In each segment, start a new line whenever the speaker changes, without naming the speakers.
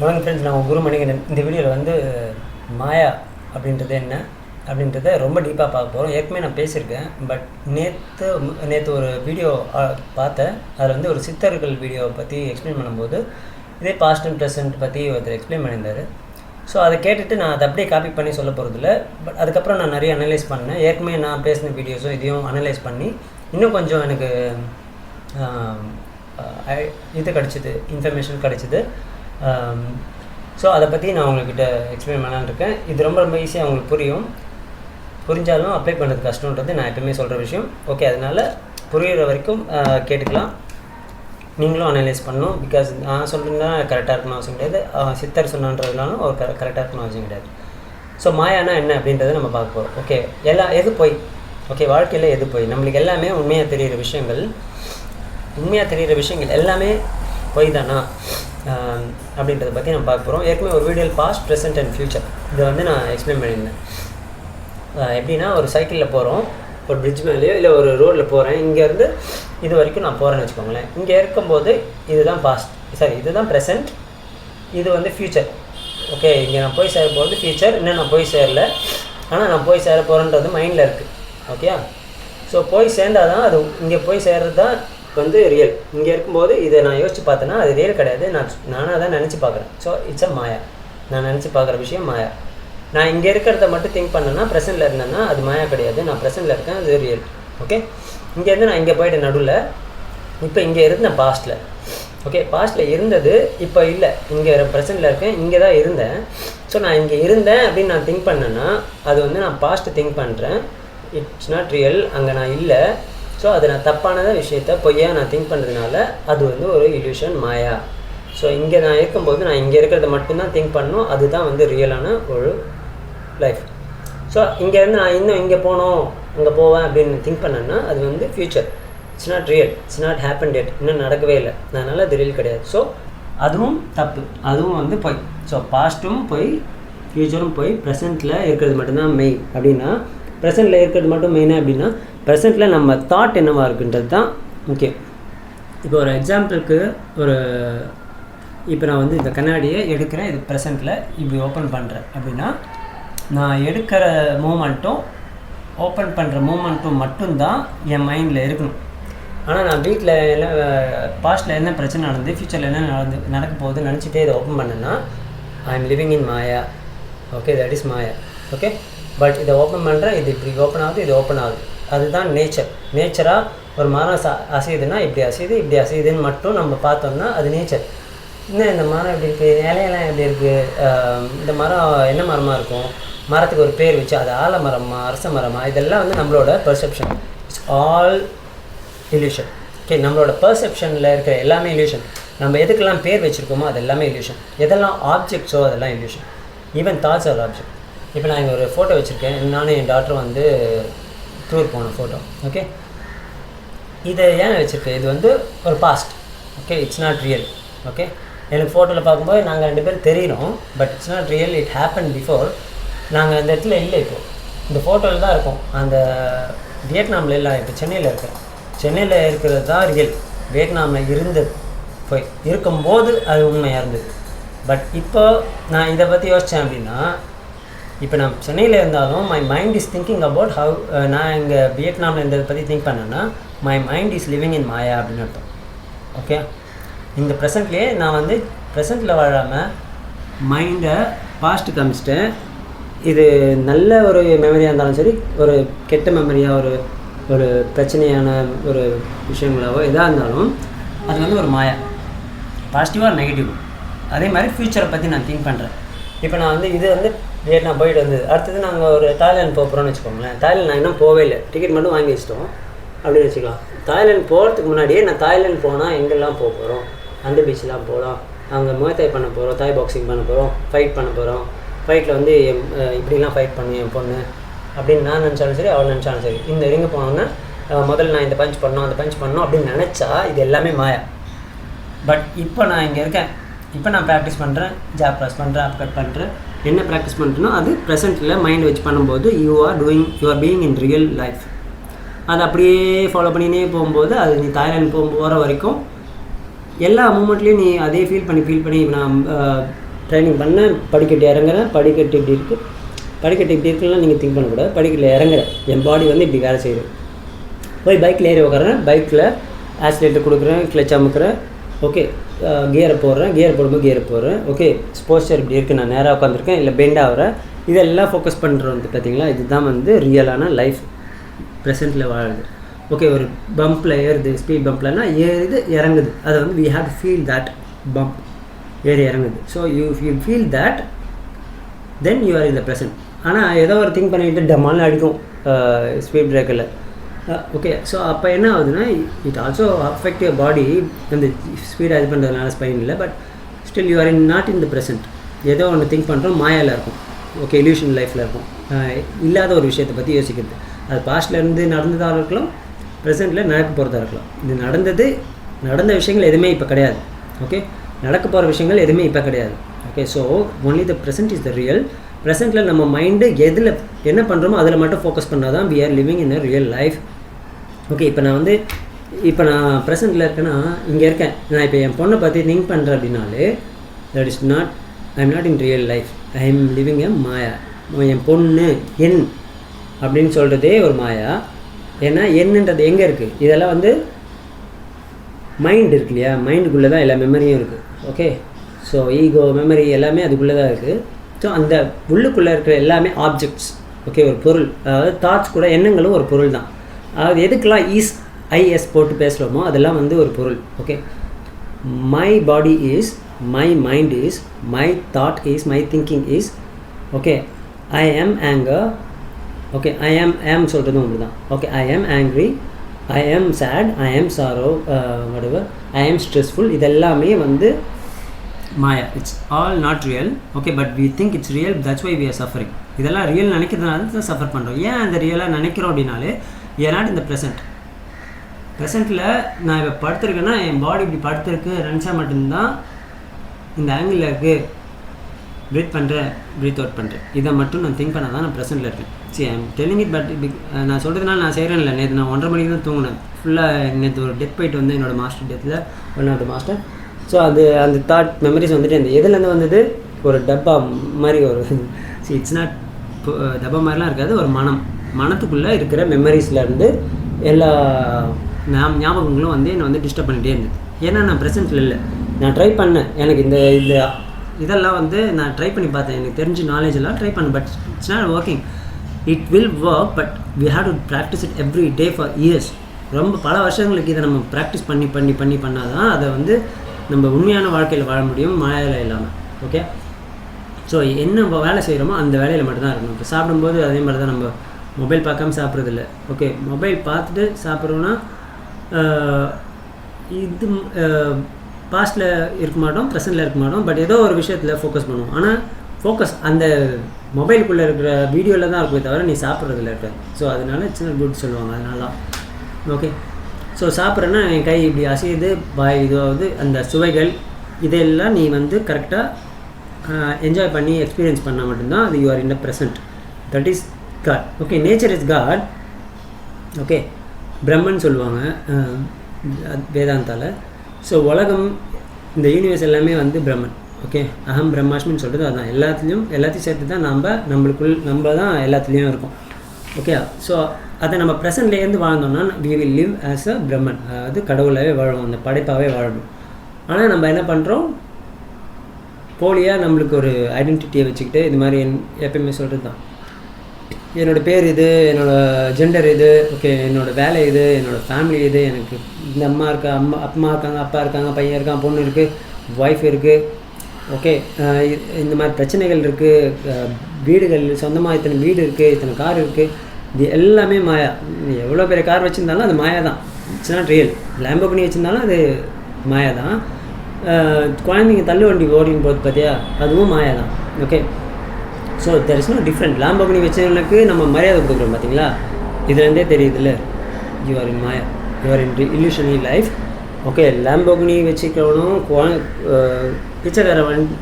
வணக்கம் ஃப்ரெண்ட்ஸ் நான் குரு மணிகண்டன். இந்த வீடியோவில் வந்து மாயா அப்படின்றது என்ன? அப்படின்றத ரொம்ப டீப்பாக பார்க்க போகிறோம் ஏற்கனவே நான் பேசியிருக்கேன். பட் நேற்று நேற்று ஒரு வீடியோ பார்த்தேன். அதில் வந்து ஒரு சித்தர்கள் வீடியோவை பற்றி எக்ஸ்பிளைன் பண்ணும்போது இதே பாஸ்ட் அண்ட் ப்ரெசன்ட் பற்றி ஒருத்தர் எக்ஸ்பிளைன் பண்ணியிருந்தார். ஸோ அதை கேட்டுட்டு நான் அதை அப்படியே காப்பி பண்ணி சொல்ல போகிறதில்ல பட் அதுக்கப்புறம் நான் நிறைய அனலைஸ் பண்ணேன். ஏற்கனவே நான் பேசின வீடியோஸும் இதையும் அனலைஸ் பண்ணி இன்னும் கொஞ்சம் எனக்கு இது கிடச்சிது இன்ஃபர்மேஷன் கிடச்சிது. Um, ஸோ அதை பற்றி நான் உங்கள்கிட்ட எக்ஸ்பிளைன் பண்ணலான்னு இருக்கேன் இது ரொம்ப ரொம்ப ஈஸியாக உங்களுக்கு புரியும். புரிஞ்சாலும் அப்ளை பண்ணுறது கஷ்டன்றது நான் எப்பவுமே சொல்கிற விஷயம். ஓகே அதனால் புரிகிற வரைக்கும் கேட்டுக்கலாம். நீங்களும் அனலைஸ் பண்ணணும். பிகாஸ் நான் சொல்கிறேன்னா கரெக்டாக இருக்கணும் அவசியம் கிடையாது. சித்தர் சொன்னான்றதுனாலும் ஒரு கரெ கரெக்டாக இருக்கணும் அவசியம் கிடையாது. ஸோ மாயானா என்ன அப்படின்றத நம்ம பார்க்க போகிறோம் ஓகே எல்லாம் எது போய்? ஓகே வாழ்க்கையில் எது போய்? நம்மளுக்கு எல்லாமே உண்மையாக தெரிகிற விஷயங்கள் உண்மையாக தெரிகிற விஷயங்கள் எல்லாமே பொய் தானா அப்படின்றத பற்றி நம்ம பார்க்க போகிறோம் ஏற்கனவே ஒரு video past present and future இதை வந்து நான் எக்ஸ்பிளைன் பண்ணியிருந்தேன். எப்படின்னா ஒரு சைக்கிளில் போகிறோம் ஒரு பிரிட்ஜ் மேலேயோ இல்லை ஒரு ரோட்டில் போகிறேன் இங்கேருந்து இது வரைக்கும் நான் போகிறேன்னு வச்சுக்கோங்களேன். இங்கே இருக்கும்போது இதுதான் பாஸ்ட் சாரி இதுதான் ப்ரெசென்ட் இது வந்து ஃப்யூச்சர் ஓகே இங்கே நான் போய் சேர போகிறது ஃப்யூச்சர் இன்னும் நான் போய் சேரல. ஆனால் நான் போய் சேர போகிறேன்றது மைண்டில் இருக்குது ஓகே ஸோ போய் சேர்ந்தாதான் தான் அது இங்கே போய் சேர்றது தான் வந்து ரியல் இங்கே இருக்கும்போது இதை நான் யோசிச்சு பார்த்தேன்னா அது ரியல் கிடையாது. நான் நானாக தான் நினச்சி பார்க்குறேன். ஸோ இட்ஸ் அ மாயா நான் நினச்சி பார்க்குற விஷயம் மாயா நான் இங்கே இருக்கிறத மட்டும் திங்க் பண்ணேன்னா ப்ரெசென்ட்டில் இருந்தேன்னா அது மாயா கிடையாது. நான் ப்ரெசென்ட்டில் இருக்கேன் அது ரியல் ஓகே இங்கேருந்து நான் இங்கே போயிட்டு நடுவில் இப்போ இங்கே இருந்தேன் பாஸ்ட்டில் ஓகே பாஸ்ட்டில் இருந்தது இப்போ இல்லை. இங்கே ப்ரெசென்ட்டில் இருக்கேன் இங்கே தான் இருந்தேன். ஸோ நான் இங்கே இருந்தேன் அப்படின்னு நான் திங்க் பண்ணேன்னா அது வந்து நான் பாஸ்ட்டு திங்க் பண்ணுறேன் இட்ஸ் நாட் ரியல் அங்கே நான் இல்லை. ஸோ அது நான் தப்பான விஷயத்த பொய்யா நான் திங்க் பண்ணுறதுனால அது வந்து ஒரு இல்யூஷன் மாயா. ஸோ இங்கே நான் இருக்கும்போது நான் இங்கே இருக்கிறத மட்டும்தான் திங்க் பண்ணணும். அதுதான் வந்து ரியலான ஒரு லைஃப் ஸோ இங்கேருந்து நான் இன்னும் இங்கே போகணும் அங்கே போவேன் அப்படின்னு திங்க் பண்ணேன்னா அது வந்து future it's not real it's not happened இன்னும் நடக்கவே இல்லை. அதனால் அது ரியல் கிடையாது. ஸோ அதுவும் தப்பு. அதுவும் வந்து பொய். ஸோ பாஸ்ட்டும் பொய் ஃப்யூச்சரும் போய் ப்ரெசென்ட்டில் இருக்கிறது மட்டும்தான் மெயின் அப்படின்னா ப்ரெசென்ட்டில் இருக்கிறது மட்டும் மெயினாக அப்படின்னா ப்ரெசென்ட்டில் நம்ம தாட் என்னவா இருக்குன்றது தான் முக்கியம். இப்போ ஒரு எக்ஸாம்பிளுக்கு ஒரு இப்போ நான் வந்து இந்த கண்ணாடியை எடுக்கிறேன் இது ப்ரெசென்ட்டில் இப்படி ஓப்பன் பண்ணுறேன் அப்படின்னா நான் எடுக்கிற மூமெண்ட்டும் ஓப்பன் பண்ணுற மூமெண்ட்டும் மட்டும்தான் என் மைண்டில் இருக்கணும். ஆனால் நான் வீட்டில் எல்லாம் பாஸ்ட்டில் என்ன பிரச்சனை நடந்து ஃப்யூச்சரில் என்ன நடந்து நடக்க போகுதுன்னு நினச்சிட்டே இதை ஓப்பன் பண்ணேன்னா I am living in maya okay that is maya okay but இதை ஓப்பன் பண்ணுறேன் இது இப்படி ஓப்பன் ஆகுது இது ஓப்பன் ஆகுது. அதுதான் நேச்சர் நேச்சராக ஒரு மரம் ச அசையுதுன்னா இப்படி அசையுது இப்படி அசையுதுன்னு மட்டும் நம்ம பார்த்தோம்னா அது நேச்சர் இன்னும் இந்த மரம் எப்படி இருக்குது இலையெல்லாம் எப்படி இருக்குது இந்த மரம் என்ன மரமாக இருக்கும்? மரத்துக்கு ஒரு பேர் வச்சு அது ஆலமரமா அரச மரமா? இதெல்லாம் வந்து நம்மளோட perception it's all illusion okay நம்மளோட பெர்செப்ஷனில் இருக்கிற எல்லாமே இல்யூஷன் நம்ம எதுக்கெல்லாம் பேர் வச்சுருக்கோமோ அது எல்லாமே இல்யூஷன் எதெல்லாம் ஆப்ஜெக்ட்ஸோ அதெல்லாம் illusion even thoughts are object இப்போ நான் இங்கே ஒரு ஃபோட்டோ வச்சுருக்கேன். நானும் என் டாக்டர் வந்து டூர் போன ஃபோட்டோ ஓகே இதை ஏன் வச்சுருக்கேன்? இது வந்து ஒரு past okay it's not real okay எனக்கு ஃபோட்டோவில் பார்க்கும்போது நாங்கள் ரெண்டு பேரும் தெரியிறோம். But it's not real it happen before நாங்கள் அந்த இடத்துல இல்லை இப்போ. இந்த ஃபோட்டோவில் தான் இருக்கோம். அந்த வியட்நாமில் இல்லை இப்போ சென்னையில் இருக்கேன். சென்னையில் இருக்கிறது தான் ரியல் வியட்நாமில் இருந்தது போய் இருக்கும்போது அது உண்மையாக இருந்தது. பட் இப்போ நான் இதை பற்றி யோசித்தேன் அப்படின்னா இப்போ நான் சென்னையில் இருந்தாலும் my mind is thinking about how நான் இங்கே வியட்நாமில் இருந்ததை பற்றி திங்க் பண்ணேன்னா my mind is living in maya அப்படின்னு அர்த்தம். ஓகே இந்த ப்ரெசண்ட்லேயே நான் வந்து ப்ரெசண்ட்டில் வாழாமல் மைண்டை பாஸ்ட்டு காமிச்சிட்டேன் இது நல்ல ஒரு மெமரியாக இருந்தாலும் சரி ஒரு கெட்ட மெமரியாக ஒரு ஒரு பிரச்சனையான ஒரு விஷயங்களாவோ எதாக இருந்தாலும் அது வந்து ஒரு மாயா பாசிட்டிவாக நெகட்டிவ் அதே மாதிரி ஃப்யூச்சரை பற்றி நான் திங்க் பண்ணுறேன் இப்போ நான் வந்து இது வந்து வியட்நாம் போயிட்டு வந்தது. அடுத்தது நாங்கள் ஒரு தாய்லாந்து போக போகிறோம்னு வச்சுக்கோங்களேன். தாய்லாந்து நான் இன்னும் போகவே இல்லை. டிக்கெட் மட்டும் வாங்கி வச்சிட்டோம். அப்படின்னு வச்சுக்கலாம். தாய்லாந்து போகிறதுக்கு முன்னாடியே நான் தாய்லாந்து போனால் எங்கெல்லாம் போக போகிறோம் அந்த பீச்லாம் போகலாம் அங்கே முகத்தாய் பண்ண போகிறோம் தாய் பாக்ஸிங் பண்ண போகிறோம் ஃபைட் பண்ண போகிறோம் ஃபைட்டில் வந்து இப்படிலாம் ஃபைட் பண்ணும் என் பொண்ணு. அப்படின்னு நான் நினச்சாலும் சரி அவள் நினச்சாலும் சரி. இந்த ரிங்கு போனோன்னா முதல்ல நான் இந்த பஞ்ச் பண்ணோம் அந்த பஞ்ச் பண்ணோம் அப்படின்னு நினச்சா இது எல்லாமே மாயா. பட் இப்போ நான் இங்கே இருக்கேன். இப்போ நான் ப்ராக்டிஸ் பண்ணுறேன் ஜாப் ப்ரெஸ் பண்ணுறேன் அப் கட் பண்ணுறேன் என்ன ப்ராக்டிஸ் பண்ணுறேனோ அது ப்ரெசென்ட்டில் மைண்ட் வச்சு பண்ணும்போது you are doing you are being in real life அதை அப்படியே ஃபாலோ பண்ணினே போகும்போது அது நீ தாய்லாந்து போக போகிற வரைக்கும் எல்லா மூமெண்ட்லேயும் நீ அதே ஃபீல் பண்ணி ஃபீல் பண்ணி நான் ட்ரைனிங் பண்ணேன் படிக்கட்டு இறங்குறேன். படிக்கட்டு இப்படி இருக்குது படிக்கட்டு இப்படி இருக்குலாம் நீங்கள் திங்க் பண்ணக்கூடாது. படிக்கட்டில் இறங்குறேன் என் பாடி வந்து இப்படி வேலை செய்யுது. போய் பைக்கில் ஏறி உட்காறேன் பைக்கில் ஆக்சிலேட்டர் கொடுக்குறேன். கிளச் அமுக்குறேன். ஓகே கியரை போடுறேன். கியர் போடும்போது கியரை போடுறேன். ஓகே ஸ்போஸ்டர் இப்படி இருக்குது நான் நேராக உட்காந்துருக்கேன் இல்லை பெண்ட் ஆகிறேன் இதெல்லாம் ஃபோக்கஸ் பண்ணுறது வந்து பார்த்தீங்களா இதுதான் வந்து ரியலான லைஃப் ப்ரெசென்ட்டில் வாழுது ஓகே ஒரு பம்பில் ஏறுது ஸ்பீட் பம்ப்லனா ஏறுது இறங்குது. அதை வந்து we have to feel that pump ஏறி இறங்குது. So you you feel that then you are in the present ஆனால் ஏதோ ஒரு திங்க் பண்ணிக்கிட்டு டமால்னு அடிக்கும். ஸ்பீட் பிரேக்கரில் ஓகே ஸோ அப்போ என்ன ஆகுதுன்னா it also affect your body அந்த ஸ்பீடாக இது பண்ணுறதுனால ஸ்பைன் இல்லை but still you are in not in the present ஏதோ ஒன்று திங்க் பண்ணுறோம் மாயாவில் இருக்கும். ஓகே இல்யூஷன் லைஃப்பில் இருக்கும். இல்லாத ஒரு விஷயத்தை பற்றி யோசிக்கிறது. அது பாஸ்ட்லேருந்து நடந்ததாக இருக்கலாம் ப்ரெசென்ட்டில் நடக்க போகிறதா இருக்கலாம். இது நடந்தது நடந்த விஷயங்கள் எதுவுமே இப்போ கிடையாது. ஓகே நடக்க போகிற விஷயங்கள் எதுவுமே இப்போ கிடையாது. Okay so only the present is the real ப்ரெசென்ட்டில் நம்ம மைண்டு எதில் என்ன பண்ணுறோமோ அதில் மட்டும் ஃபோக்கஸ் பண்ணால் தான் we are living in a real life okay இப்போ நான் வந்து இப்போ நான் ப்ரெசென்ட்டில் இருக்கேன்னா இங்கே இருக்கேன். நான் இப்போ என் பொண்ணை பற்றி திங்க் பண்ணுறேன் அப்படின்னாலே that is not I am not in real life I am living a maya என் பொண்ணு என் அப்படின்னு சொல்கிறதே ஒரு மாயா. ஏன்னா என்னன்றது எங்கே இருக்குது இதெல்லாம் வந்து மைண்ட் இருக்கு இல்லையா? மைண்டுக்குள்ளே தான் எல்லா மெமரியும் இருக்குது ஓகே ஸோ ஈகோ மெமரி எல்லாமே அதுக்குள்ளே தான் இருக்குது ஸோ அந்த உள்ளுக்குள்ளே இருக்கிற எல்லாமே ஆப்ஜெக்ட்ஸ் ஓகே ஒரு பொருள். அதாவது தாட்ஸ் கூட எண்ணங்களும் ஒரு பொருள் தான் அதாவது எதுக்கெல்லாம் ஈஸ் ஐஎஸ் போட்டு பேசுகிறோமோ அதெல்லாம் வந்து ஒரு பொருள் okay my body is my mind is my thought is my thinking is okay I am anger okay ஐ ஆம் ஆம் சொல்கிறதும் ஒன்று தான் ஓகே ஐ ஆம் ஆங்க்ரி ஐ ஆம் சேட் ஐ ஆம் சாரோ வடுவர் ஐ ஆம் ஸ்ட்ரெஸ்ஃபுல் இதெல்லாமே வந்து மாயா. It's all not real okay but we think it's real that's why we are suffering இதெல்லாம் ரியல் நினைக்கிறதுனால தான் சஃபர் பண்ணுறோம் ஏன் அந்த ரியலாக நினைக்கிறோம் அப்படின்னாலே ஏ நாட் இந்த ப்ரெசென்ட் ப்ரெசண்ட்டில் நான் இப்போ படுத்துருக்கேன்னா என் பாடி இப்படி படுத்துருக்கு நினச்சா மட்டும்தான் இந்த ஆங்கிளில் இருக்குது ப்ரீத் பண்ணுறேன் ப்ரீத் அவுட் பண்ணுறேன் இதை மட்டும் நான் திங்க் பண்ணால் தான் நான் ப்ரெசென்ட்டில் இருக்கேன். சரி ஐம் டெல்லிங் இட் பட் நான் சொல்கிறதுனால நான் செய்கிறேன் இல்லை நேற்று நான் ஒன்றரை மணிக்கு தான் தூங்கினேன். ஃபுல்லாக நேற்று ஒரு டெத் போயிட்டு வந்து என்னோடய மாஸ்டர் டெத்தில் ஒன் ஆஃப் மாஸ்டர் ஸோ அது அந்த தாட் மெமரிஸ் வந்துட்டு அந்த எதுலேருந்து வந்தது? ஒரு டப்பா மாதிரி ஒரு சி இட்ஸ் நாட் டப்பா மாதிரிலாம் இருக்காது ஒரு மனம். மனத்துக்குள்ளே இருக்கிற மெமரிஸ்லேருந்து எல்லா ஞா- ஞாபகங்களும் வந்து என்னை வந்து டிஸ்டர்ப் பண்ணிகிட்டே இருந்தது. ஏன்னா நான் ப்ரெசென்ட்டில் இல்லை. நான் ட்ரை பண்ணேன். எனக்கு இந்த இந்த இதெல்லாம் வந்து நான் ட்ரை பண்ணி பார்த்தேன். எனக்கு தெரிஞ்ச நாலேஜ் எல்லாம் ட்ரை பண்ணேன். But it's not working it will work but we have to practice it every day for years ரொம்ப பல வருஷங்களுக்கு இதை நம்ம ப்ராக்டிஸ் பண்ணி பண்ணி பண்ணி பண்ணால் தான் அதை வந்து நம்ம உண்மையான வாழ்க்கையில் வாழ முடியும் மாயாவில் இல்லாமல் ஓகே ஸோ என்ன வேலை செய்கிறோமோ அந்த வேலையில் மட்டும்தான் இருக்கணும். இப்போ சாப்பிடும்போது அதே மாதிரி தான் நம்ம மொபைல் பார்க்காம சாப்பிட்றதில்ல. ஓகே மொபைல் பார்த்துட்டு சாப்பிட்றோன்னா இது பாஸ்ட்டில் இருக்க மாட்டோம் ப்ரெசென்ட்டில் இருக்க மாட்டோம் பட் ஏதோ ஒரு விஷயத்தில் ஃபோக்கஸ் பண்ணுவோம். ஆனால் ஃபோக்கஸ் அந்த மொபைலுக்குள்ளே இருக்கிற வீடியோவில் தான் இருக்குமே தவிர நீ சாப்பிட்றதுல இருக்க ஸோ அதனால சின்ன குட் சொல்லுவாங்க அதனால தான். ஓகே ஸோ சாப்பிட்றேன்னா என் கை இப்படி அசையுது பாய் இதுவாகுது அந்த சுவைகள் இதெல்லாம் நீ வந்து கரெக்டாக என்ஜாய் பண்ணி எக்ஸ்பீரியன்ஸ் பண்ணால் மட்டும்தான் அது you are in the present that is God okay nature is God okay Brahman சொல்லுவாங்க வேதாந்தால். ஸோ உலகம் இந்த யூனிவர்ஸ் எல்லாமே வந்து பிரம்மன் ஓகே அகம் பிரம்மாஷ்மின்னு சொல்கிறது அதுதான் எல்லாத்துலேயும் எல்லாத்தையும் சேர்த்து தான் நம்ம நம்மளுக்குள் நம்ம தான் எல்லாத்துலேயும் இருக்கோம். ஓகே ஸோ அதை நம்ம ப்ரெசன்ட்லேருந்து வாழ்ந்தோம்னா we will live as a Brahman அதாவது கடவுளாகவே வாழும் அந்த படைப்பாகவே வாழணும். ஆனால் நம்ம என்ன பண்ணுறோம் போலியாக நம்மளுக்கு ஒரு ஐடென்டிட்டியை வச்சுக்கிட்டு இது மாதிரி என் எப்பயுமே சொல்கிறது தான் என்னோட பேர் இது என்னோடய ஜெண்டர் இது ஓகே என்னோட வேலை இது என்னோடய ஃபேமிலி இது எனக்கு இந்த அம்மா இருக்கா அம்மா அம்மா இருக்காங்க அப்பா இருக்காங்க பையன் இருக்கான் பொண்ணு இருக்குது ஒய்ஃப் இருக்குது ஓகே இந்த மாதிரி பிரச்சனைகள் இருக்குது வீடுகள் சொந்தமாக இத்தனை வீடு இருக்குது இத்தனை கார் இருக்குது இது எல்லாமே மாயா. எவ்வளோ பெரிய கார் வச்சுருந்தாலும் அது மாயா தான் இட்ஸ் நாட் ரியல் லேம்போகனி வச்சுருந்தாலும் அது மாயா தான் குழந்தைங்க தள்ளு வண்டி ஓடின்னு போகுது பார்த்தியா அதுவும் மாயா தான் okay so there is no different Lamborghini வச்சவங்களுக்கு நம்ம மரியாதை கொடுக்குறோம் பார்த்தீங்களா இதுலேருந்தே தெரியுதுல்ல? You are in maya you are in illusionary life okay Lamborghini வச்சுக்கிறவனும் பிச்சைக்கார வண்டி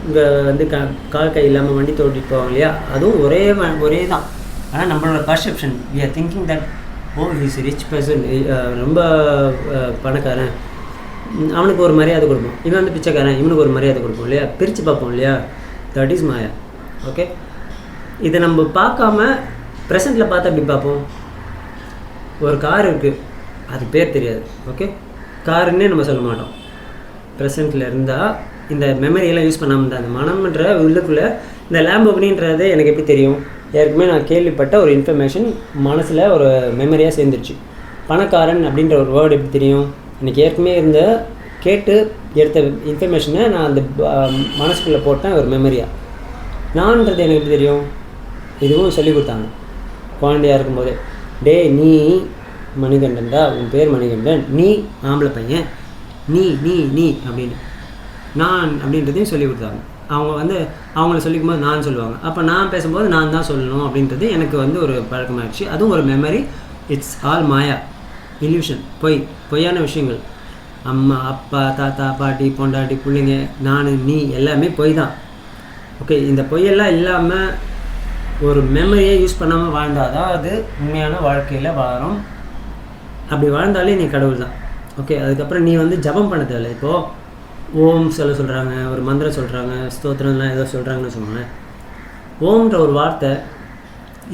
வந்து க கால் கை இல்லாமல் வண்டி தோட்டிட்டு போவாங்க இல்லையா? அதுவும் ஒரே வ- ஒரே தான். ஆனால் நம்மளோட perception we are thinking that he is rich person ரொம்ப பணக்காரன். அவனுக்கு ஒரு மரியாதை கொடுப்போம். இவன் வந்து பிச்சைக்காரன் இவனுக்கு ஒரு மரியாதை கொடுப்போம் இல்லையா? பிரித்து பார்ப்போம் இல்லையா? தட் இஸ் மாயா ஓகே இதை நம்ம பார்க்காம ப்ரெசண்ட்டில் பார்த்தா எப்படி பார்ப்போம்? ஒரு கார் இருக்குது அது பேர் தெரியாது. ஓகே காருன்னே நம்ம சொல்ல மாட்டோம். ப்ரெசண்ட்டில் இருந்தால் இந்த மெமரியெல்லாம் யூஸ் பண்ணாமல் இருந்தால் அந்த மனம்ன்ற உள்ளுக்குள்ளே இந்த லேம்போகினின்றது எனக்கு எப்படி தெரியும்? ஏற்கனவே நான் கேள்விப்பட்ட ஒரு இன்ஃபர்மேஷன் மனசில் ஒரு மெமரியாக சேர்ந்துருச்சு. பணக்காரன் அப்படின்ற ஒரு வேர்டு எப்படி தெரியும்? எனக்கு ஏற்கனவே இருந்த கேட்டு எடுத்த இன்ஃபர்மேஷனை நான் அந்த மனசுக்குள்ளே போட்டேன் ஒரு மெமரியாக நான்ன்றது எனக்கு எப்படி தெரியும்? இதுவும் சொல்லி கொடுத்தாங்க. குழந்தையாக இருக்கும்போது டேய் நீ மணிகண்டன்டா உன் பேர் மணிகண்டன். நீ ஆம்பளை பையன். நீ நீ நீ அப்படின்னு. நான் அப்படின்றதையும் சொல்லி கொடுத்தாங்க. அவங்க வந்து அவங்கள சொல்லிக்கும் போது நான் சொல்லுவாங்க. அப்போ நான் பேசும்போது நான் தான் சொல்லணும் அப்படின்றது எனக்கு வந்து ஒரு பழக்கமாகிடுச்சு அதுவும் ஒரு memory it's all maya illusion பொய். பொய்யான விஷயங்கள். அம்மா அப்பா தாத்தா பாட்டி பொண்டாட்டி பிள்ளைங்க நான் நீ எல்லாமே பொய் தான். ஓகே இந்த பொய்யெல்லாம் இல்லாமல் ஒரு மெமரியை யூஸ் பண்ணாமல் வாழ்ந்தால் தான் அது உண்மையான வாழ்க்கையில் வாழும். அப்படி வாழ்ந்தாலே நீ கடவுள் தான். ஓகே அதுக்கப்புறம் நீ வந்து ஜபம் பண்ண தேவையில்ல இப்போது ஓம் சொல்ல சொல்கிறாங்க ஒரு மந்திரம் சொல்கிறாங்க ஸ்தோத்திரம்லாம் ஏதோ சொல்கிறாங்கன்னு வச்சுக்கோங்களேன். ஓம்ன்ற ஒரு வார்த்தை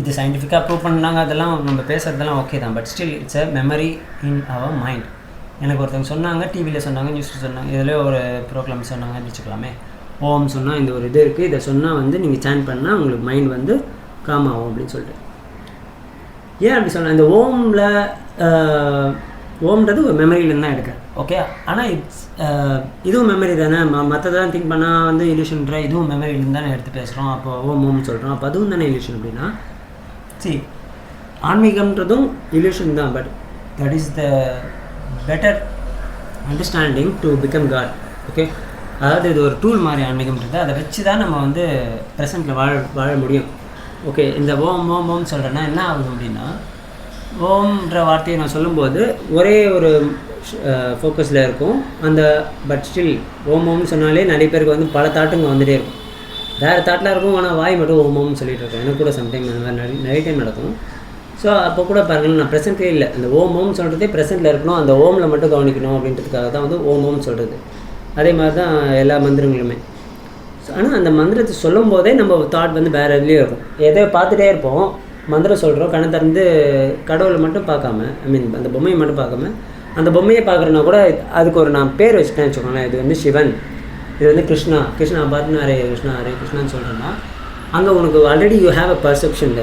இது சயின்டிஃபிக்காக ப்ரூவ் பண்ணாங்க அதெல்லாம் நம்ம பேசுகிறதெல்லாம் ஓகே தான். But still it's a memory in our mind எனக்கு ஒருத்தவங்க சொன்னாங்க டிவியில் சொன்னாங்க நியூஸில் சொன்னாங்க. இதில் ஒரு ப்ரோக்ராம் சொன்னாங்கன்னு வச்சுக்கலாமே. ஓம் சொன்னால் இந்த ஒரு இது இருக்குது இதை சொன்னால் வந்து நீங்கள் சேன் பண்ணால் உங்களுக்கு மைண்ட் வந்து காம் ஆகும் அப்படின்னு சொல்லிட்டு ஏன் அப்படி சொல்லலாம் இந்த ஓமில் ஓம்ன்றது ஒரு மெமரியிலேருந்து தான் எடுக்கிறேன். ஓகே ஆனால் இட்ஸ் இதுவும் மெமரி தானே. ம மற்றதெல்லாம் திங்க் பண்ணால் வந்து இல்யூஷன்ற இதுவும் மெமரியிலேருந்து தானே எடுத்து பேசுகிறோம் அப்போ ஓம் ஓம்னு சொல்கிறோம் அப்போ அதுவும் தானே இல்யூஷன் அப்படின்னா சரி ஆன்மீகம்ன்றதும் இல்யூஷன் தான். But that is the better understanding to become God okay அதாவது இது ஒரு டூல் மாதிரி ஆன்மீகம்ன்றது அதை வச்சு தான் நம்ம வந்து ப்ரெசண்ட்டில் வாழ வாழ முடியும். ஓகே இந்த ஓம் ஓம் ஓம் சொல்கிறேன்னா என்ன ஆகுது அப்படின்னா ஓம்ன்ற வார்த்தையை நான் சொல்லும்போது ஒரே ஒரு ஃபோக்கஸில் இருக்கும். அந்த பட் ஸ்டில் ஓம் ஓம்னு சொன்னாலே நிறைய பேருக்கு வந்து பல தாட்டுங்க வந்துகிட்டே இருக்கும். வேறு தாட்டில் இருக்கும் ஆனால் வாய் மட்டும் ஓம் ஓம்னு சொல்லிட்டு இருக்கேன் எனக்கு கூட சம்டைம் அந்த மாதிரி நிறைய நிறைய டைம் நடக்கும். ஸோ அப்போ கூட பாருங்கள் நான் ப்ரெசென்ட்டே இல்லை. அந்த ஓம் ஓம் சொல்கிறதே ப்ரெசென்ட்டில் இருக்கணும். அந்த ஓமில் மட்டும் கவனிக்கணும் அப்படின்றதுக்காக தான் வந்து ஓம் ஓம் சொல்கிறது அதே மாதிரி தான் எல்லா மந்திரங்களுமே. ஆனால் அந்த மந்திரத்தை சொல்லும் போதே நம்ம தாட் வந்து வேறு இதுலேயே இருக்கும். எதை பார்த்துட்டே இருப்போம் மந்திரம் சொல்கிறோம் கண்ணை திறந்து கடவுளை மட்டும் பார்க்காம ஐ மீன் அந்த பொம்மையை மட்டும் பார்க்காம அந்த பொம்மையை பார்க்குறேன்னா கூட அதுக்கு ஒரு நான் பேர் வச்சுட்டேன் வச்சுக்கோங்களேன். இது வந்து சிவன் இது வந்து கிருஷ்ணா கிருஷ்ணா பார்த்து ஹரே கிருஷ்ணா ஹரே கிருஷ்ணான்னு சொல்கிறேன்னா அங்கே உனக்கு already you have a perception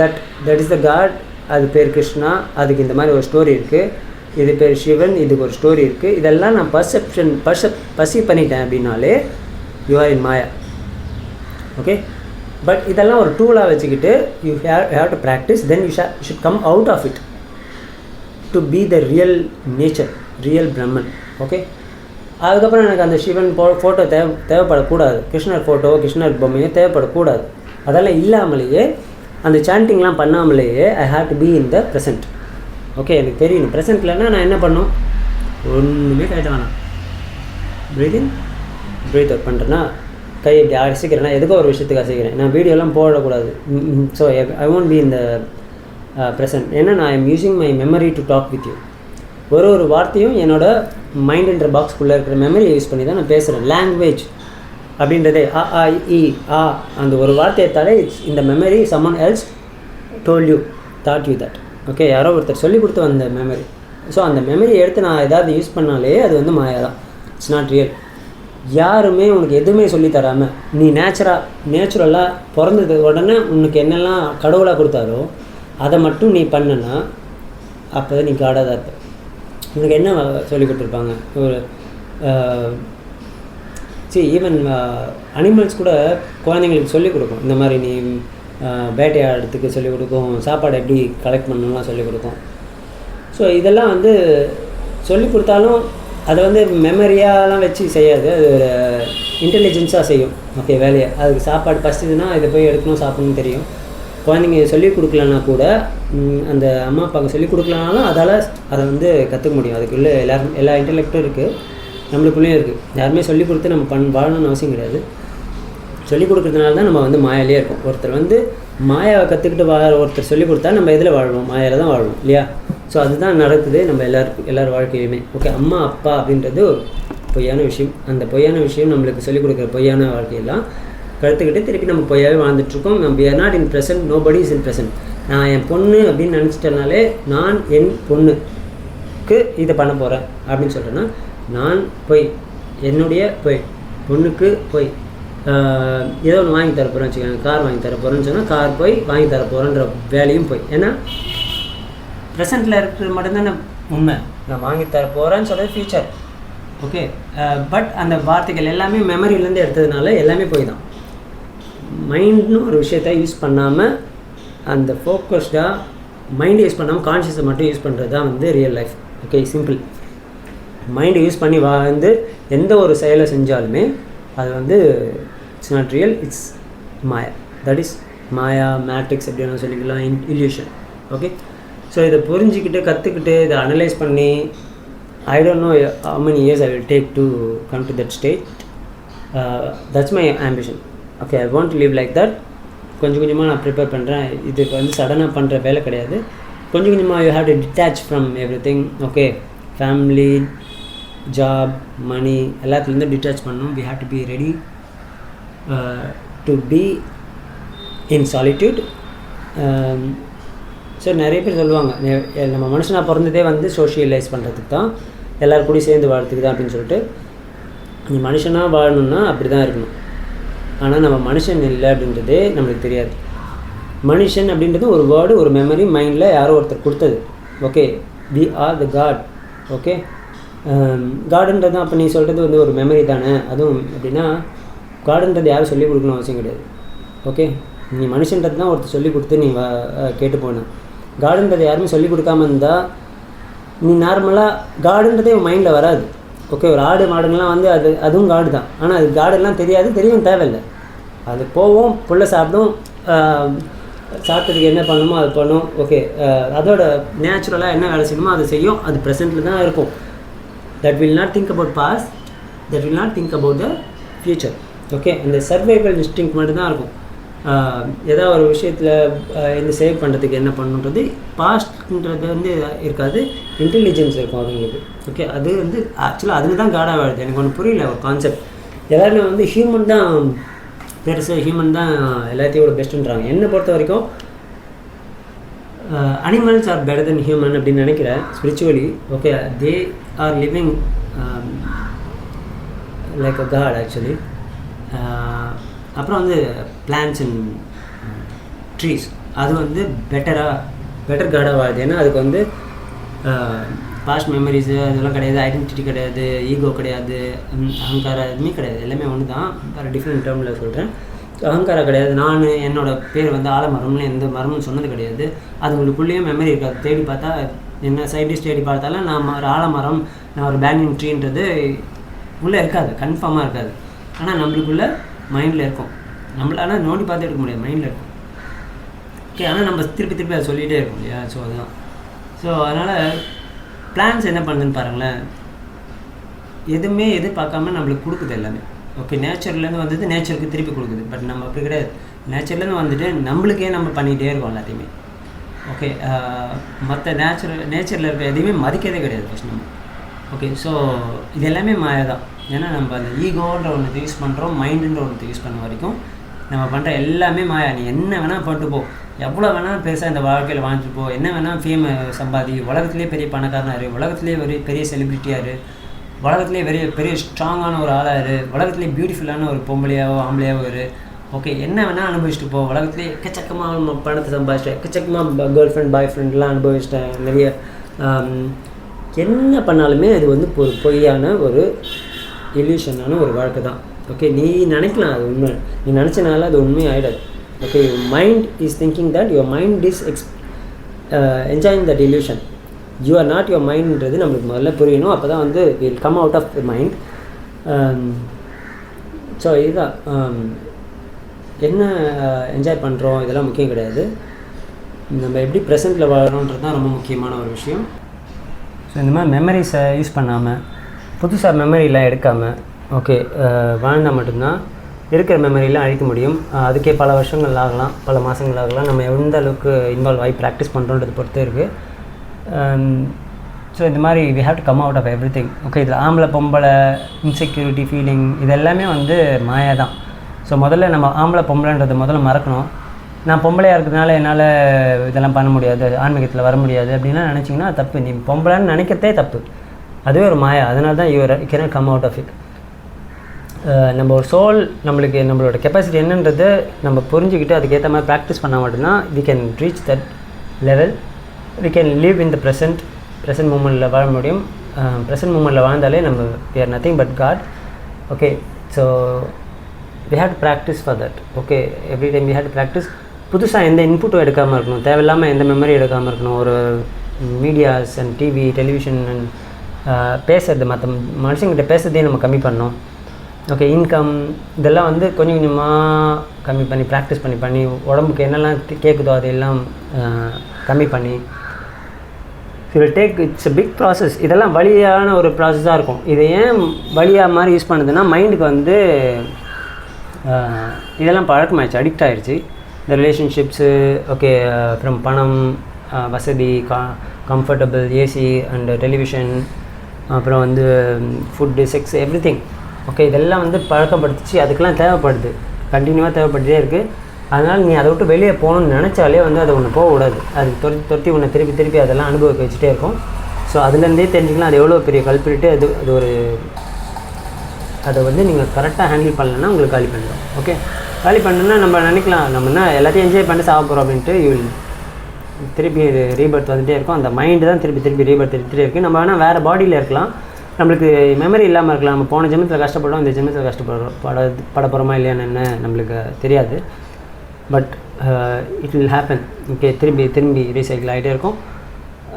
that that is the God அது பேர் கிருஷ்ணா அதுக்கு இந்த மாதிரி ஒரு ஸ்டோரி இருக்குது இது பேர் சிவன் இதுக்கு ஒரு ஸ்டோரி இருக்குது இதெல்லாம் நான் பர்செப்ஷன் பர்செப் பசி பண்ணிட்டேன் அப்படின்னாலே you are in maya okay but இதெல்லாம் ஒரு டூலாக வச்சுக்கிட்டு you have have to practice then you Shah should come out of it to be the real nature real Brahman okay அதுக்கப்புறம் எனக்கு அந்த சிவன் போ ஃபோட்டோ தேவை தேவைப்படக்கூடாது. கிருஷ்ணர் ஃபோட்டோ கிருஷ்ணர் பொம்மையோ தேவைப்படக்கூடாது. அதெல்லாம் இல்லாமலேயே அந்த சாண்டிங்லாம் பண்ணாமலேயே I have to be in the present okay எனக்கு தெரியும். ப்ரெசென்ட்லன்னா நான் என்ன பண்ணும்? ஒன்றுமே கேட்ட வேணாம். ப்ரீதிங் ப்ரீத் அவுட் பண்ணுறேன்னா கை இப்படி அசைக்கிறேன்னா எதுக்கோ ஒரு விஷயத்துக்கு அசைக்கிறேன். நான் வீடியோலாம் போடக்கூடாது. ஸோ ஐ ஒன்ட் பி இந்த ப்ரெசன்ட் ஏன்னா நான் I'm using my memory to talk with you ஒரு ஒரு வார்த்தையும் என்னோடய மைண்டுன்ற பாக்ஸ்க்குள்ளே இருக்கிற மெமரியை யூஸ் பண்ணி தான் நான் பேசுகிறேன் லாங்குவேஜ் அப்படின்றதே அ ஆ இ ஆ அந்த ஒரு வார்த்தையை தவிர இட்ஸ் இந்த memory someone else told you thought you that okay யாரோ ஒருத்தர் சொல்லி கொடுத்து வந்த மெமரி ஸோ அந்த மெமரியை எடுத்து நான் ஏதாவது யூஸ் பண்ணாலே அது வந்து மாயா தான் இட்ஸ் நாட் ரியல் யாருமே உனக்கு எதுவுமே சொல்லி தராமல் நீ நேச்சுரா நேச்சுரலாக பிறந்தது உடனே உனக்கு என்னெல்லாம் கடவுளாக கொடுத்தாரோ அதை மட்டும் நீ பண்ணனா அப்போ நீ காடாக தான் இருப்ப. உனக்கு என்ன சொல்லி கொடுத்துருப்பாங்க? ஒரு சரி ஈவன் அனிமல்ஸ் கூட குழந்தைங்களுக்கு சொல்லிக் கொடுக்கும். இந்த மாதிரி நீ வேட்டையாடுறதுக்கு சொல்லிக் கொடுக்கும் சாப்பாடு எப்படி கலெக்ட் பண்ணணும்லாம் சொல்லிக் கொடுக்கும். ஸோ இதெல்லாம் வந்து சொல்லி கொடுத்தாலும் அதை வந்து மெமரியாலாம் வச்சு செய்யாது. அது ஒரு இன்டெலிஜென்ஸாக செய்யும். ஓகே வேலையை. அதுக்கு சாப்பாடு பசிதுன்னா இதை போய் எடுக்கணும் சாப்பிடணும்னு தெரியும். குழந்தைங்க சொல்லிக் கொடுக்கலன்னா கூட அந்த அம்மா அப்பாவுக்கு சொல்லிக் கொடுக்கலனாலும் அதால் அதை வந்து கற்றுக்க முடியும். அதுக்குள்ளே எல்லாரும் எல்லா இன்டெலெக்டும் இருக்குது நம்மளுக்குள்ளேயும் இருக்குது யாருமே சொல்லிக் கொடுத்து நம்ம பண் வாழணும்னு அவசியம் கிடையாது. சொல்லிக் கொடுக்குறதுனால தான் நம்ம வந்து மாயாலே இருக்கோம். ஒருத்தர் வந்து மாயாவை கற்றுக்கிட்டு வாழ ஒருத்தர் சொல்லிக் கொடுத்தா நம்ம எதில் வாழ்வோம்? மாயாவில் தான் வாழ்வோம் இல்லையா? ஸோ அதுதான் நடக்குது நம்ம எல்லாருக்கும் எல்லார் வாழ்க்கையிலுமே. ஓகே அம்மா அப்பா அப்படின்றது ஒரு பொய்யான விஷயம். அந்த பொய்யான விஷயம் நம்மளுக்கு சொல்லிக் கொடுக்குற பொய்யான வாழ்க்கையெல்லாம் கற்றுக்கிட்டு திருப்பி நம்ம பொய்யாவே வாழ்ந்துட்டுருக்கோம் நம்ம are not in present nobody is in present நான் என் பொண்ணு அப்படின்னு நினச்சிட்டனாலே நான் என் பொண்ணுக்கு இதை பண்ண போகிறேன் அப்படின்னு சொல்கிறேன்னா நான் பொய் என்னுடைய பொய் பொண்ணுக்கு பொய். ஏதோ ஒன்று வாங்கி தரப்போகிறேன்னு வச்சுக்கோங்க. கார் வாங்கி தரப்போகிறேன்னு சொன்னால் கார் போய் வாங்கி தரப்போகிறோன்ற வேலையும் போய். ஏன்னா ப்ரெசென்ட்டில் இருக்கிறது மட்டும்தானே உண்மை. நான் வாங்கி தரப்போகிறேன்னு சொல்கிறது ஃப்யூச்சர் ஓகே பட் அந்த வார்த்தைகள் எல்லாமே மெமரியிலேருந்து எடுத்ததுனால எல்லாமே போய் தான். மைண்ட்னு ஒரு விஷயத்த யூஸ் பண்ணாமல் அந்த ஃபோக்கஸ்டாக மைண்டை யூஸ் பண்ணாமல் கான்ஷியஸை மட்டும் யூஸ் பண்ணுறது தான் வந்து ரியல் லைஃப் ஓகே சிம்பிள் மைண்டை யூஸ் பண்ணி வந்து எந்த ஒரு செயலை செஞ்சாலுமே அது வந்து it's not real it's maya that is maya matrix அப்படின்னு சொல்லிக்கலாம் இன் இல்யூஷன் ஓகே ஸோ இதை புரிஞ்சுக்கிட்டு கற்றுக்கிட்டு இதை அனலைஸ் பண்ணி I don't know how many years I will take to come to that state that's my ambition okay I want live like that கொஞ்சம் கொஞ்சமாக நான் ப்ரிப்பேர் பண்ணுறேன் இதுக்கு வந்து சடனாக பண்ணுற வேலை கிடையாது. கொஞ்சம் கொஞ்சமாக you have to detach from every thing okay family job money எல்லாத்துலேருந்து detach பண்ணணும். We have to be ready to be in solitude so நிறைய பேர் சொல்லுவாங்க நம்ம மனுஷனாக பிறந்ததே வந்து சோஷியலைஸ் பண்ணுறதுக்கு தான் எல்லோரும் கூடி சேர்ந்து வாழறதுக்கு தான் அப்படின்னு சொல்லிட்டு நீ மனுஷனாக வாழணும்னா அப்படி தான் இருக்கணும். ஆனால் நம்ம மனுஷன் இல்லை அப்படின்றதே நம்மளுக்கு தெரியாது. மனுஷன் அப்படின்றது ஒரு வேர்டு ஒரு மெமரி மைண்டில் யாரோ ஒருத்தர் கொடுத்தது. Okay we are the God okay காடுன்றது அப்போ நீ சொல்கிறது வந்து ஒரு மெமரி தானே? அதுவும் எப்படின்னா காடுன்றது யாரும் சொல்லிக் கொடுக்கணும் அவசியம் கிடையாது. ஓகே நீ மனுஷன்றது தான் ஒருத்தர் சொல்லி கொடுத்து நீ கேட்டு போன காடுன்றது யாருமே சொல்லி கொடுக்காம இருந்தால் நீ நார்மலாக காடுன்றதே உன் மைண்டில் வராது. ஓகே ஒரு ஆடு மாடுங்கள்லாம் வந்து அது அதுவும் காடு தான். ஆனால் அது காடெல்லாம் தெரியாது தெரியவும் தேவையில்லை. அது போவோம் புள்ள சாப்பிடும் சாப்பிட்டதுக்கு என்ன பண்ணணுமோ அது பண்ணும். ஓகே அதோட நேச்சுரலாக என்ன வேலை செய்யணுமோ அதை செய்யும். அது ப்ரெசென்ட்டில் தான் இருக்கும். That will not think about past that will not think about the future okay இந்த சர்வைவல் இன்ஸ்டிங் மட்டும்தான் இருக்கும். ஏதாவது ஒரு விஷயத்தில் இந்த சேவ் பண்ணுறதுக்கு என்ன பண்ணுன்றது பாஸ்ட்ன்றது வந்து இருக்காது இன்டெலிஜென்ஸ் இருக்கும் அவங்களுக்கு ஓகே அது வந்து ஆக்சுவலாக அதில் தான் காடாக வருது எனக்கு ஒன்று புரியல ஒரு கான்செப்ட் எல்லாருமே வந்து ஹியூமன் தான் பெருசு ஹியூமன் தான் எல்லாத்தையும் ஒரு பெஸ்ட்டுன்றாங்க என்னை பொறுத்த வரைக்கும் animals are better then human அப்படின்னு நினைக்கிறேன் spiritually okay they are living like a God actually அப்புறம் வந்து பிளான்ஸ் அண்ட் ட்ரீஸ் அது வந்து பெட்டராக பெட்டர் கார்டாக வாழுது. ஏன்னா அதுக்கு வந்து பாஸ்ட் மெமரிஸு அதெல்லாம் கிடையாது. ஐடென்டிட்டி கிடையாது. ஈகோ கிடையாது. அகங்காரம் எதுவுமே கிடையாது. எல்லாமே ஒன்று தான் வேறு டிஃப்ரெண்ட் டேர்மில் சொல்கிறேன் அகங்காரம் கிடையாது. நான் என்னோடய பேர் வந்து ஆலமரம்னு எந்த மரம்னு சொன்னது கிடையாது. அது உங்களுக்குள்ளேயே மெமரி இருக்காது. தேடி பார்த்தா என்ன சைடிஸ் தேடி பார்த்தாலும் நான் ஒரு ஆலமரம் நான் ஒரு பேனிங் ட்ரீன்றது உள்ளே இருக்காது. கன்ஃபார்மாக இருக்காது. ஆனால் நம்மளுக்குள்ள மைண்டில் இருக்கும். நம்மள ஆனால் நோண்டி பார்த்து எடுக்க முடியாது. மைண்டில் இருக்கும். ஓகே ஆனால் நம்ம திருப்பி திருப்பி அதை சொல்லிகிட்டே இருக்கோம் இல்லையா? ஸோ அதுதான். ஸோ அதனால் பிளான்ஸ் என்ன பண்ணுதுன்னு பாருங்களேன். எதுவுமே எதிர்பார்க்காம நம்மளுக்கு கொடுக்குது எல்லாமே. ஓகே நேச்சர்லேருந்து வந்தது நேச்சருக்கு திருப்பி கொடுக்குது. பட் நம்ம அப்படி கிடையாது. நேச்சர்லேருந்து வந்துட்டு நம்மளுக்கே நம்ம பண்ணிகிட்டே இருக்கோம் எல்லாத்தையுமே. ஓகே மற்ற நேச்சுரல் நேச்சரில் இருக்க எதையுமே மதிக்கிறதே கிடையாது ஃபஸ்ட் நம்ம. ஓகே ஸோ இது எல்லாமே மாயா தான் ஏன்னா நம்ம அந்த ஈகோன்ற ஒன்று யூஸ் பண்ணுறோம் மைண்டுன்ற ஒன்று யூஸ் பண்ண வரைக்கும் நம்ம பண்ணுற எல்லாமே மாயா. நீ என்ன வேணால் போட்டு போ. எவ்வளோ வேணால் பெருசாக இந்த வாழ்க்கையில் வாழ்ந்துட்டு போ. என்ன வேணால் ஃபேம் சம்பாதி. உலகத்துலேயே பெரிய பணக்காரனாரு உலகத்துலேயே ஒரு பெரிய செலிப்ரிட்டியாரு உலகத்துலேயே பெரிய பெரிய ஸ்ட்ராங்கான ஒரு ஆளாக இரு. உலகத்துலேயே பியூட்டிஃபுல்லான ஒரு பொம்பளையாவோ ஆம்பளையாவோ இரு. ஓகே என்ன வேணால் அனுபவிச்சுட்டு போ. உலகத்துலேயே எக்கச்சக்கமாக பணத்தை சம்பாதிச்சிட்டேன் எக்கச்சக்கமாக கேர்ள் ஃப்ரெண்ட் பாய் ஃப்ரெண்ட்லாம் அனுபவிச்சிட்டேன். நிறைய என்ன பண்ணாலுமே அது வந்து ஒரு பொய்யான ஒரு இல்யூஷனான ஒரு வாழ்க்கை தான். ஓகே நீ நினைக்கலாம் அது உண்மை. நீ நினச்சனால அது உண்மை ஆகிடாது okay mind is thinking that your mind is ex enjoying that illusion you are not your மைண்ட்ன்றது நம்மளுக்கு முதல்ல புரியணும். அப்போ தான் வந்து will come out of mind so இதுதான். Um, என்ன uh, என்ஜாய் பண்ணுறோம் இதெல்லாம் முக்கியம் கிடையாது. நம்ம எப்படி ப்ரெசென்ட்டில் வாழ்கிறோன்றது தான் ரொம்ப முக்கியமான ஒரு விஷயம். ஸோ இந்த மாதிரி மெமரிஸை யூஸ் பண்ணாமல் புதுசாக மெமரிலாம் எடுக்காமல் ஓகே வாழ்ந்தால் மட்டும்தான் இருக்கிற மெமரிலாம் அழிக்க முடியும். அதுக்கே பல வருஷங்கள் ஆகலாம் பல மாதங்கள் ஆகலாம். நம்ம எந்த அளவுக்கு இன்வால்வ் ஆகி ப்ராக்டிஸ் பண்ணுறோன்றது பொறுத்து இருக்குது ஸோ இந்த மாதிரி we have to come out of every thing okay இதில் ஆம்பளை பொம்பளை இன்செக்யூரிட்டி ஃபீலிங் இது எல்லாமே வந்து மாயா தான் ஸோ முதல்ல நம்ம ஆம்பளை பொம்பளைன்றதை முதல்ல மறக்கணும். நான் பொம்பளையாக இருக்கிறதுனால என்னால் இதெல்லாம் பண்ண முடியாது ஆன்மீகத்தில் வர முடியாது அப்படின்லாம் நினச்சிங்கன்னா தப்பு. நீ பொம்பளைன்னு நினைக்கிறதே தப்பு. அதுவே ஒரு மாயா. அதனால தான் you are can come out of it நம்ம ஒரு சோல் நம்மளுக்கு நம்மளோட கெப்பாசிட்டி என்னன்றது நம்ம புரிஞ்சுக்கிட்டு அதுக்கேற்ற மாதிரி ப்ராக்டிஸ் பண்ணால் மட்டும்தான் we can reach that level we can live in the present present மூமெண்ட்டில் வாழ முடியும். ப்ரெசன்ட் மூமெண்ட்டில் வாழ்ந்தாலே நம்ம we are nothing but God okay so we had practice for that okay every time we had practice புதுசாக எந்த இன்புட்டும் எடுக்காமல் இருக்கணும். தேவையில்லாமல் எந்த மெமரி எடுக்காமல் இருக்கணும். ஒரு medias and TV television and பேசுறது மற்ற மனுஷங்கிட்ட பேசுறதையும் நம்ம கம்மி பண்ணோம் ஓகே இன்கம் இதெல்லாம் வந்து கொஞ்சம் கொஞ்சமாக கம்மி பண்ணி ப்ராக்டிஸ் பண்ணி பண்ணி உடம்புக்கு என்னெல்லாம் கேட்குதோ அதையெல்லாம் கம்மி பண்ணி. It take it's big process இதெல்லாம் வழியான ஒரு ப்ராசஸாக இருக்கும். இதை ஏன் வழியாக மாதிரி யூஸ் பண்ணுதுன்னா மைண்டுக்கு வந்து இதெல்லாம் பழக்கமாயிடுச்சு அடிக்ட் ஆகிடுச்சு இந்த ரிலேஷன்ஷிப்ஸு ஓகே அப்புறம் பணம் வசதி கா கம்ஃபர்டபுள் ஏசி அண்டு டெலிவிஷன் அப்புறம் வந்து food sex every thing okay இதெல்லாம் வந்து பழக்கப்படுத்திச்சு. அதுக்கெல்லாம் தேவைப்படுது. கண்டினியூவாக தேவைப்பட்டுட்டே இருக்குது அதனால் நீ அதை விட்டு வெளியே போகணும்னு நினச்சாலே வந்து அதை ஒன்று போகக்கூடாது. அது துரத்தி துரத்தி உன்னை திருப்பி திருப்பி அதெல்லாம் அனுபவிக்க வச்சுட்டே இருக்கும். ஸோ அதுலேருந்தே தெரிஞ்சுக்கலாம். அது எவ்வளோ பெரிய கல்பிரிட்டு அது அது ஒரு அதை வந்து நீங்கள் கரெக்டாக ஹேண்டில் பண்ணலன்னா உங்களுக்கு காலி பண்ணிடும். ஓகே காலி பண்ணணும்னா நம்ம நினைக்கலாம். நம்ம என்ன எல்லாத்தையும் என்ஜாய் பண்ணி சாப்பிட்றோம் அப்படின்ட்டு யூ திருப்பி ரீபர்த் வந்துட்டே இருக்கும். அந்த மைண்டு தான் திருப்பி திருப்பி ரீபர்த் எடுத்துகிட்டே இருக்குது நம்ம வேணால் வேறு பாடியில் இருக்கலாம். நம்மளுக்கு மெமரி இல்லாமல் இருக்கலாம். நம்ம போன ஜென்மத்தில் கஷ்டப்படுறோம் இந்த ஜென்மத்தில் கஷ்டப்படுறோம். பட பட போகிறோமா இல்லையான்னு என்ன நம்மளுக்கு தெரியாது. But it will happen okay திரும்பி திரும்பி ரீசைக்கிள் ஆகிட்டே இருக்கும்.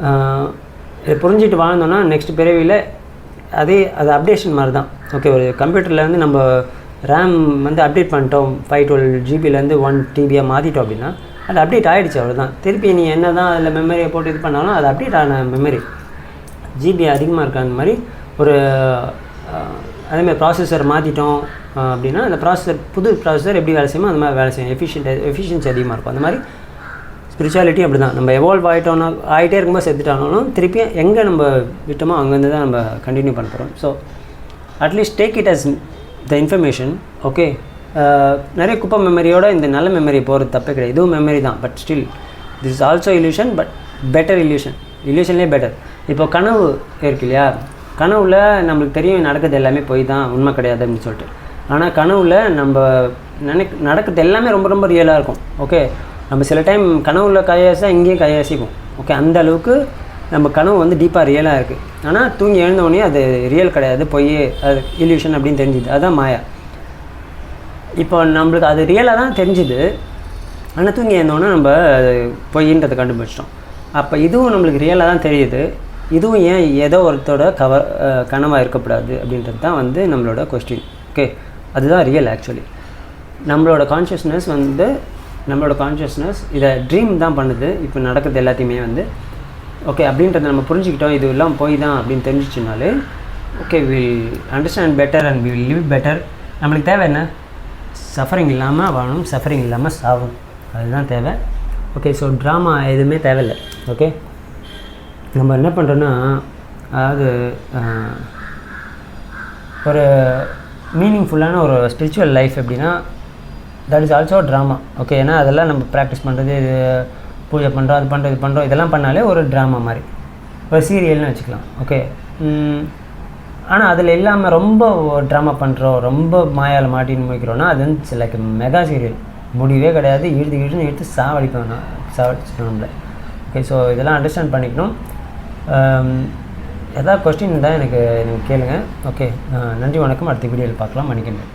Uh, இதை புரிஞ்சுட்டு வாழ்ந்தோன்னா நெக்ஸ்ட் பிறவியில் அதே அது அப்டேஷன் மாதிரி தான் ஓகே ஒரு கம்ப்யூட்டரில் வந்து நம்ம ரேம் வந்து அப்டேட் பண்ணிட்டோம். ஃபைவ் டுவெல் ஜிபிலேருந்து ஒன் டிபியாக மாற்றிட்டோம் அப்படின்னா அது அப்டேட் ஆகிடுச்சு அவ்வளோதான் திருப்பி நீ என்ன தான் அதில் மெமரியை போட்டு இது பண்ணாலும் அது அப்டேட் ஆன மெமரி ஜிபி அதிகமாக இருக்க அந்த மாதிரி ஒரு அதேமாதிரி ப்ராசஸர் மாற்றிட்டோம் அப்படின்னா அந்த ப்ராசஸர் புது ப்ராசஸர் எப்படி வேலை செய்யுமோ அந்த மாதிரி வேலை செய்யும். எஃபிஷியன்ட் எஃபிஷியன்சி அதிகமாக இருக்கும். அந்த மாதிரி ஸ்பிரிச்சுவாலிட்டி அப்படி தான் நம்ம எவால்வ் ஆகிட்டோம்னா ஆகிட்டே இருக்கும்போது செத்துட்டாலும் திருப்பி எங்கே நம்ம விட்டோமோ அங்கேருந்து தான் நம்ம கண்டினியூ பண்ண போகிறோம் so at least take it as the information okay நிறைய குப்பை மெமரியோட இந்த நல்ல மெமரி போகிறது தப்பே கிடையாது. இதுவும் மெமரி தான். But still this is also illusion but better illusion இல்யூஷன்லேயே better இப்போ கனவு இருக்கு இல்லையா? கனவுல நம்மளுக்கு தெரியும் நடக்கிறது எல்லாமே போய் தான் உண்மை கிடையாது அப்படின்னு சொல்லிட்டு. ஆனால் கனவுல நம்ம நினைக்க நடக்கிறது எல்லாமே ரொம்ப ரொம்ப ரியலாக இருக்கும். ஓகே நம்ம சில டைம் கனவுல கையாசா இங்கேயும் கையாசிப்போம். ஓகே அந்த அளவுக்கு நம்ம கனவு வந்து டீப்பாக ரியலாக இருக்குது ஆனால் தூங்கி எழுந்தவொடனே அது ரியல் கிடையாது பொய்யே அது இல்யூஷன் அப்படின்னு தெரிஞ்சுது. அதுதான் மாயா. இப்போ நம்மளுக்கு அது ரியலாக தான் தெரிஞ்சுது. ஆனால் தூங்கி இருந்தோன்னா நம்ம பொய்ன்றதை கண்டுபிடிச்சிட்டோம். அப்போ இதுவும் நம்மளுக்கு ரியலாக தான் தெரியுது. இதுவும் ஏன் ஏதோ ஒருத்தோட கவர் கனவாக இருக்கக்கூடாது அப்படின்றது தான் வந்து நம்மளோட கொஸ்டின் ஓகே அதுதான் ரியல் ஆக்சுவலி நம்மளோட கான்ஷியஸ்னஸ் வந்து நம்மளோட கான்ஷியஸ்னஸ் இதை ட்ரீம் தான் பண்ணுது. இப்போ நடக்கிறது எல்லாத்தையுமே வந்து. ஓகே அப்படின்றத நம்ம புரிஞ்சுக்கிட்டோம். இது எல்லாம் போய் தான் அப்படின்னு தெரிஞ்சிச்சுனாலே okay will understand better and will live better நம்மளுக்கு தேவை என்ன? சஃபரிங் இல்லாமல் வாழணும் சஃபரிங் இல்லாமல் சாகணும். அதுதான் தேவை. ஓகே ஸோ ட்ராமா எதுவுமே தேவையில்லை. ஓகே நம்ம என்ன பண்ணுறோன்னா அதாவது ஒரு மீனிங்ஃபுல்லான ஒரு ஸ்பிரிச்சுவல் லைஃப் எப்படின்னா that is also drama okay ஏன்னா அதெல்லாம் நம்ம ப்ராக்டிஸ் பண்ணுறது இது பூஜை பண்ணுறோம் அது பண்ணுறது இது பண்ணுறோம் இதெல்லாம் பண்ணாலே ஒரு ட்ராமா மாதிரி. ஒரு சீரியல்னு வச்சுக்கலாம். ஓகே ஆனால் அதில் இல்லாமல் ரொம்ப ட்ராமா பண்ணுறோம் ரொம்ப மாயால் மாட்டின்னு முடிக்கிறோன்னா அது வந்து லைக் மெகா சீரியல் முடிவே கிடையாது. இழுத்து இழுத்து இழுத்து சாவடிக்கணும் நான். சாவடிச்சிடும் நம்மளை. ஓகே ஸோ இதெல்லாம் அண்டர்ஸ்டாண்ட் பண்ணிக்கணும். எதாவது ஏதாவது கொஸ்டின் இருந்தால் எனக்கு எனக்கு கேளுங்க. ஓகே நன்றி வணக்கம். அடுத்த வீடியோவில் பார்க்கலாம். மணிக்கண்டேன்